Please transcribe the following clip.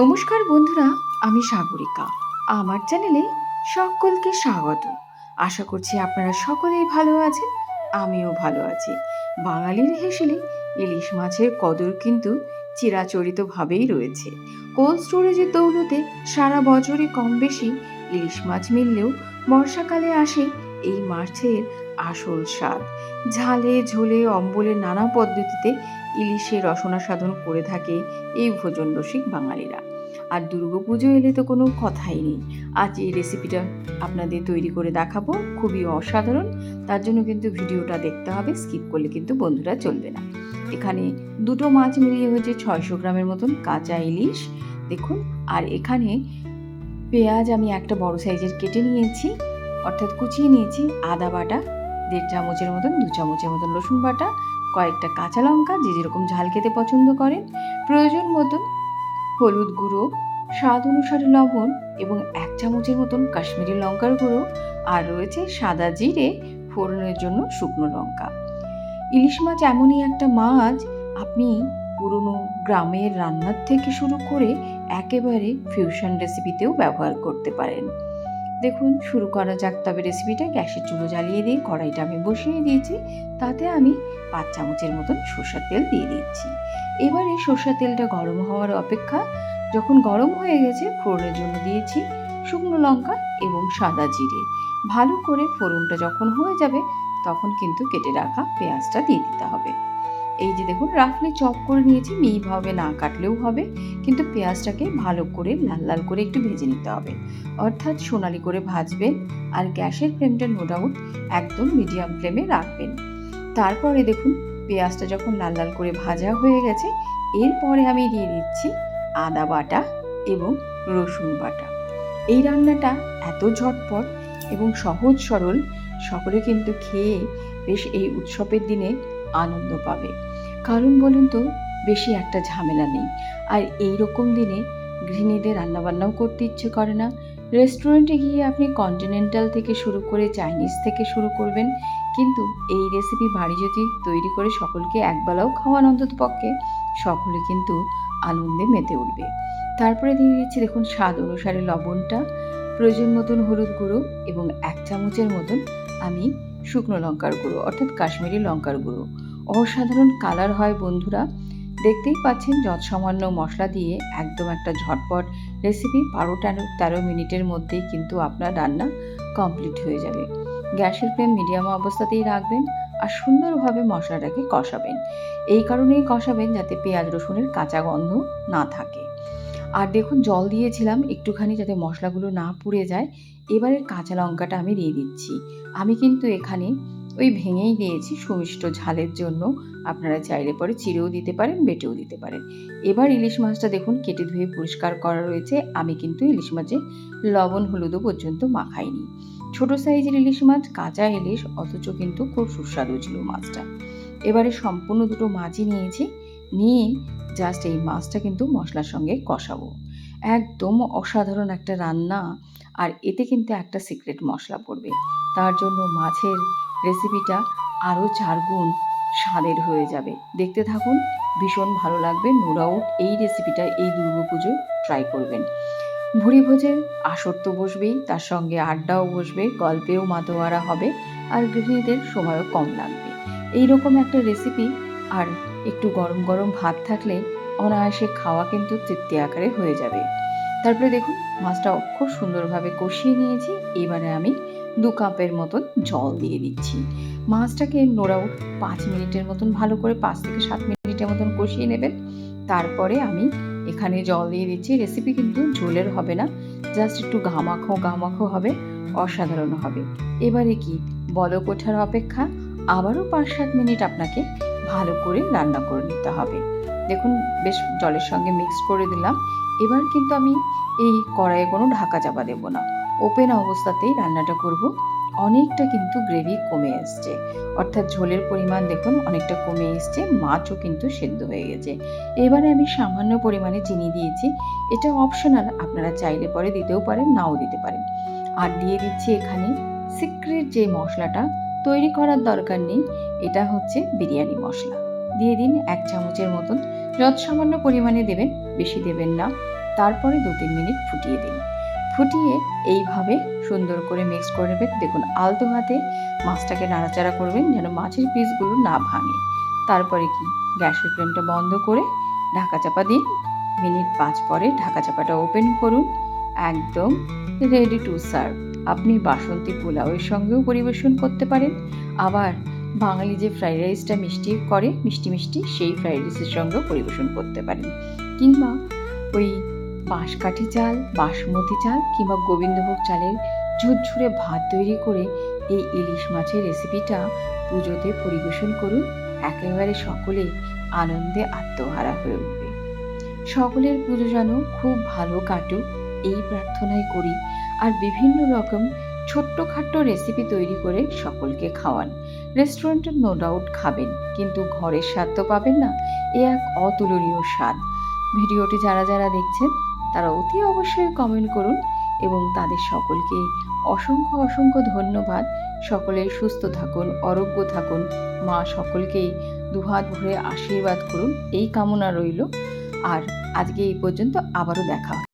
নমস্কার বন্ধুরা, আমি সাগরিকা। আমার চ্যানেলে সকলকে স্বাগত। আশা করছি আপনারা সকলেই ভালো আছেন, আমিও ভালো আছি। বাঙালির হেসেলে ইলিশ মাছের কদর কিন্তু চিরাচরিতভাবেই রয়েছে। কোল্ড স্টোরেজের দৌলতে সারা বছরই কম বেশি ইলিশ মাছ মিললেও বর্ষাকালে আসে এই মাছের আসল স্বাদ। ঝালে ঝোলে অম্বলে নানা পদ্ধতিতে ইলিশে রসনা সাধন করে থাকে এই ভোজন রসিক বাঙালিরা। আর দুর্গাপুজো এলে তো কোনো কথাই নেই। আজ এই রেসিপিটা আপনাদের তৈরি করে দেখাবো। খুবই অসাধারণ। তার জন্য কিন্তু ভিডিওটা দেখতে হবে স্কিপ করলে কিন্তু বন্ধুরা চলবে না। এখানে দুটো মাছ মিলিয়ে হয়েছে ছয়শো গ্রামের মতন কাঁচা ইলিশ। দেখুন, আর এখানে পেঁয়াজ আমি একটা বড় সাইজের কেটে নিয়েছি, অর্থাৎ কুচিয়ে নিয়েছি আদা বাটা। দেড় চামচের মতন, দু চামচের মতন রসুন বাটা, কয়েকটা কাঁচা লঙ্কা যে যেরকম ঝাল খেতে পছন্দ করেন প্রয়োজন মতন হলুদ গুঁড়ো, স্বাদ অনুসারে লবণ এবং এক চামচের মতন কাশ্মীরি লঙ্কার গুঁড়ো আর রয়েছে সাদা জিরে ফোড়নের জন্য শুকনো লঙ্কা। ইলিশ মাছ এমনই একটা মাছ, আপনি পুরনো গ্রামের রান্নার থেকে শুরু করে একেবারে ফিউশন রেসিপিতেও ব্যবহার করতে পারেন। দেখুন, শুরু করা যাক। তবে রেসিপিটা গ্যাসের চুলো জ্বালিয়ে দিয়ে কড়াইটা আমি বসিয়ে দিয়েছি। তাতে আমি পাঁচ চামচের মতন সর্ষার তেল দিয়ে দিচ্ছি। এবারে সর্ষার তেলটা গরম হওয়ার অপেক্ষা যখন গরম হয়ে গেছে, ফোড়নের জন্য দিয়েছি শুকনো লঙ্কা এবং সাদা জিরে। ভালো করে ফোড়নটা যখন হয়ে যাবে, তখন কিন্তু কেটে রাখা পেঁয়াজটা দিয়ে দিতে হবে। এই যে দেখুন রাফলি চপ করে নিয়েছি মিহিভাবে না কাটলেও হবে, কিন্তু পেঁয়াজটাকে ভালো করে লাল লাল করে একটু ভেজে নিতে হবে। অর্থাৎ সোনালি করে ভাজবেন আর গ্যাসের ফ্লেমটা নো ডাউট একদম মিডিয়াম ফ্লেমে রাখবেন। তারপরে দেখুন, পেঁয়াজটা যখন লাল লাল করে ভাজা হয়ে গেছে, এরপরে আমি দিয়ে দিচ্ছি আদা বাটা এবং রসুন বাটা। এই রান্নাটা এত ঝটপট এবং সহজ সরল, সকলে কিন্তু খেয়ে বেশ এই উৎসবের দিনে আনন্দ পাবে। কারণ বলুন তো, বেশি একটা ঝামেলা নেই। আর এই রকম দিনে গৃহিণীদের রান্নাবান্নাও করতে ইচ্ছে করে না। রেস্টুরেন্টে গিয়ে আপনি কন্টিনেন্টাল থেকে শুরু করে চাইনিজ থেকে শুরু করবেন। কিন্তু এই রেসিপি বাড়ি যদি তৈরি করে সকলকে একবেলাও খাওয়ান অন্তত পক্ষে, সকলে কিন্তু আনন্দে মেতে উঠবে। তারপরে দিয়ে দিচ্ছি দেখুন স্বাদ অনুসারে লবণটা, প্রয়োজন মতন হলুদ গুঁড়ো এবং এক চামচের মতন আমি শুকনো লঙ্কার গুঁড়ো, অর্থাৎ কাশ্মীরি লঙ্কার গুঁড়ো। অসাধারণ কালার হয় বন্ধুরা। দেখতেই পাচ্ছেন যত সামান্য মশলা দিয়ে একদম একটা ঝটপট রেসিপি বারো তেরো তেরো মিনিটের মধ্যেই কিন্তু আপনার রান্না কমপ্লিট হয়ে যাবে। গ্যাসের ফ্লেম মিডিয়াম অবস্থাতেই রাখবেন আর সুন্দরভাবে মশলাটাকে কষাবেন। এই কারণেই কষাবেন যাতে পেঁয়াজ রসুনের কাঁচা গন্ধ না থাকে। আর দেখুন, জল দিয়েছিলাম, একটুখানি যাতে মশলাগুলো না পুড়ে যায়। এবারে কাঁচা লঙ্কাটা আমি দিয়ে দিচ্ছি। আমি কিন্তু এখানে ওই ভেঙেই দিয়েছি সুমিষ্ট ঝালের জন্য। আপনারা চাইলে পরে চিড়েও দিতে পারেন, বেটেও দিতে পারেন। এবার ইলিশ মাছটা দেখুন, কেটে ধুয়ে পরিষ্কার করা রয়েছে। আমি কিন্তু ইলিশ মাছে লবণ হলুদও পর্যন্ত মাখাইনি। ছোট সাইজের ইলিশ মাছ, কাঁচা ইলিশ, অথচ কিন্তু খুব সুস্বাদু ছিল মাছটা। এবারে সম্পূর্ণ দুটো মাছই নিয়েছি। নিয়ে জাস্ট এই মাছটা কিন্তু মশলার সঙ্গে কষাবো। একদম অসাধারণ একটা রান্না। আর এতে কিন্তু একটা সিক্রেট মশলা পড়বে। তার জন্য মাছের রেসিপিটা আরও চার গুণ স্বাদের হয়ে যাবে। দেখতে থাকুন, ভীষণ ভালো লাগবে। নো ডাউট এই রেসিপিটা এই দুর্গাপুজোয় ট্রাই করবেন। ভুড়ি ভোজের আসর তো বসবেই, তার সঙ্গে আড্ডাও বসবে, গল্পেও মাতোয়ারা হবে, আর গৃহিণীদের সময়ও কম লাগবে। এই রকম একটা রেসিপি আর একটু গরম গরম ভাত থাকলে অনায়াসে খাওয়া কিন্তু তৃপ্তি আকারে হয়ে যাবে। তারপরে দেখুন, মাছটা খুব সুন্দরভাবে কষিয়ে নিয়েছি। এবারে আমি দু কাপের মতন জল দিয়ে দিচ্ছি। মাছটাকে নোড়াও পাঁচ মিনিটের মতন ভালো করে পাঁচ থেকে সাত মিনিটের মতন কষিয়ে নেবেন। তারপরে আমি এখানে জল দিয়ে দিচ্ছি। রেসিপি কিন্তু ঝোলের হবে না, জাস্ট একটু ঘামাখো ঘামাখো হবে, অসাধারণ হবে। এবারে কি? বলক ওঠার অপেক্ষা আবারও পাঁচ সাত মিনিট আপনাকে ভালো করে রান্না করে নিতে হবে। দেখুন, বেশ জলের সঙ্গে মিক্স করে দিলাম। এবার কিন্তু আমি এই কড়াইয়ে কোনো ঢাকা চাপা দেবো না। ওপেন অবস্থাতেই রান্নাটা করব। অনেকটা কিন্তু গ্রেভি কমে এসছে। অর্থাৎ ঝোলের পরিমাণ দেখুন অনেকটা কমে এসছে, মাছও কিন্তু সেদ্ধ হয়ে গেছে। এবারে আমি সামান্য পরিমাণে চিনি দিয়েছি। এটা অপশনাল আপনারা চাইলে পরে দিতেও পারেন, নাও দিতে পারেন। আর দিয়ে দিচ্ছি এখানে সিক্রেট যে মশলাটা, তৈরি করার দরকার নেই, এটা হচ্ছে বিরিয়ানি মশলা। দিয়ে দিন এক চামচের মতন। যত সামান্য পরিমাণে দেবেন, বেশি দেবেন না। তারপরে দু তিন মিনিট ফুটিয়ে দিন। ফুটিয়ে এইভাবে সুন্দর করে মিক্স করে নেবেন। দেখুন, আলতো হাতে মাছটাকে নাড়াচাড়া করবেন যেন মাছের পিসগুলো না ভাঙে। তারপরে কি? গ্যাসের ফ্লেমটা বন্ধ করে ঢাকা চাপা দিন। মিনিট পাঁচ পরে ঢাকা চাপাটা ওপেন করুন। একদম রেডি টু সার্ভ আপনি বাসন্তী পোলাওয়ের সঙ্গেও পরিবেশন করতে পারেন। আবার বাঙালি যে ফ্রাইড রাইসটা মিষ্টি করে, মিষ্টি মিষ্টি, সেই ফ্রাইড রাইসের সঙ্গেও পরিবেশন করতে পারেন। কিংবা ওই বাঁশকাঠি চাল, বাসমতি চাল কিংবা গোবিন্দভোগ চালের ঝুরঝুরে ভাত তৈরি করে এই ইলিশ মাছের রেসিপিটা পুজোতে পরিবেশন করুন। একেবারে সকলে আনন্দে আত্মহারা হয়ে উঠবে। সকলের পুজো যেন খুব ভালো কাটুক, এই প্রার্থনাই করি। আর বিভিন্ন রকম ছোট্টখাট্ট রেসিপি তৈরি করে সকলকে খাওয়ান। রেস্টুরেন্টে নো ডাউট খাবেন, কিন্তু ঘরের স্বাদ তো পাবেন না, এ এক অতুলনীয় স্বাদ। ভিডিওটি যারা যারা দেখছেন তারা অতি অবশ্যই কমেন্ট করুন এবং তাদের সকলকে অসংখ্য অসংখ্য ধন্যবাদ। সকলে সুস্থ থাকুন, অরোগ্য থাকুন। মা সকলকেই দুহাত ভরে আশীর্বাদ করুন। এই কামনা রইল। আর আজকে এই পর্যন্ত আবারও দেখা